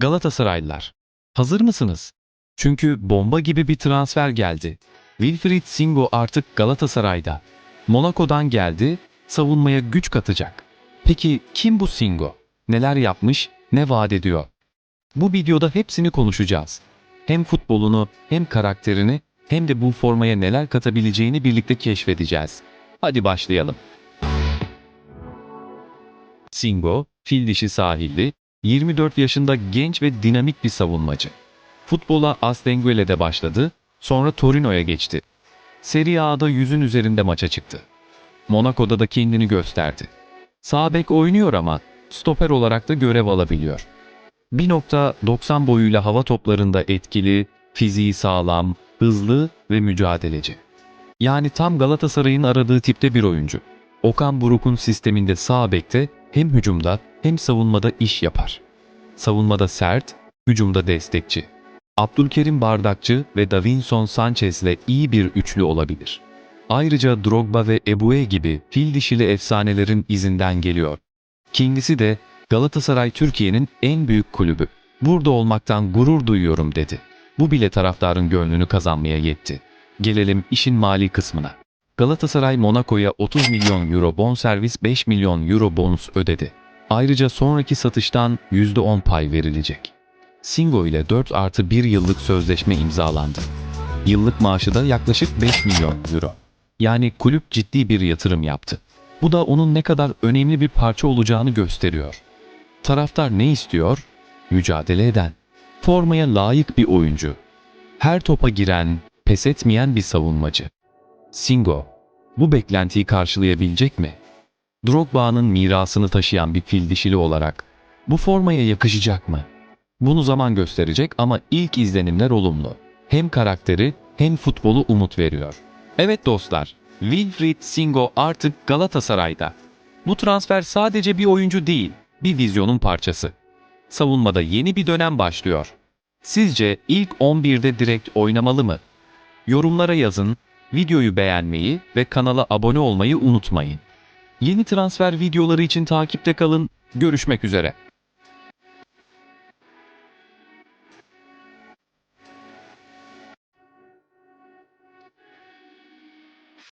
Galatasaraylılar, hazır mısınız? Çünkü bomba gibi bir transfer geldi. Wilfried Singo artık Galatasaray'da. Monaco'dan geldi, savunmaya güç katacak. Peki kim bu Singo? Neler yapmış, ne vaat ediyor? Bu videoda hepsini konuşacağız. Hem futbolunu, hem karakterini, hem de bu formaya neler katabileceğini birlikte keşfedeceğiz. Hadi başlayalım. Singo, fil dişi sahilli, 24 yaşında genç ve dinamik bir savunmacı. Futbola Astenguele'de başladı, sonra Torino'ya geçti. Serie A'da yüzün üzerinde maça çıktı. Monaco'da da kendini gösterdi. Sağ bek oynuyor ama stoper olarak da görev alabiliyor. 1.90 boyuyla hava toplarında etkili, fiziği sağlam, hızlı ve mücadeleci. Yani tam Galatasaray'ın aradığı tipte bir oyuncu. Okan Buruk'un sisteminde sağ bekte hem hücumda hem savunmada iş yapar. Savunmada sert, hücumda destekçi. Abdülkerim Bardakçı ve Davinson Sanchez'le iyi bir üçlü olabilir. Ayrıca Drogba ve Ebue gibi fil dişili efsanelerin izinden geliyor. Kendisi de Galatasaray Türkiye'nin en büyük kulübü. Burada olmaktan gurur duyuyorum dedi. Bu bile taraftarın gönlünü kazanmaya yetti. Gelelim işin mali kısmına. Galatasaray Monaco'ya 30 milyon euro bonservis 5 milyon euro bonus ödedi. Ayrıca sonraki satıştan %10 pay verilecek. Singo ile 4 artı 1 yıllık sözleşme imzalandı. Yıllık maaşı da yaklaşık 5 milyon euro. Yani kulüp ciddi bir yatırım yaptı. Bu da onun ne kadar önemli bir parça olacağını gösteriyor. Taraftar ne istiyor? Mücadele eden, formaya layık bir oyuncu. Her topa giren, pes etmeyen bir savunmacı. Singo, bu beklentiyi karşılayabilecek mi? Drogba'nın mirasını taşıyan bir fil dişili olarak bu formaya yakışacak mı? Bunu zaman gösterecek ama ilk izlenimler olumlu. Hem karakteri hem futbolu umut veriyor. Evet dostlar, Wilfried Singo artık Galatasaray'da. Bu transfer sadece bir oyuncu değil, bir vizyonun parçası. Savunmada yeni bir dönem başlıyor. Sizce ilk 11'de direkt oynamalı mı? Yorumlara yazın, videoyu beğenmeyi ve kanala abone olmayı unutmayın. Yeni transfer videoları için takipte kalın, görüşmek üzere.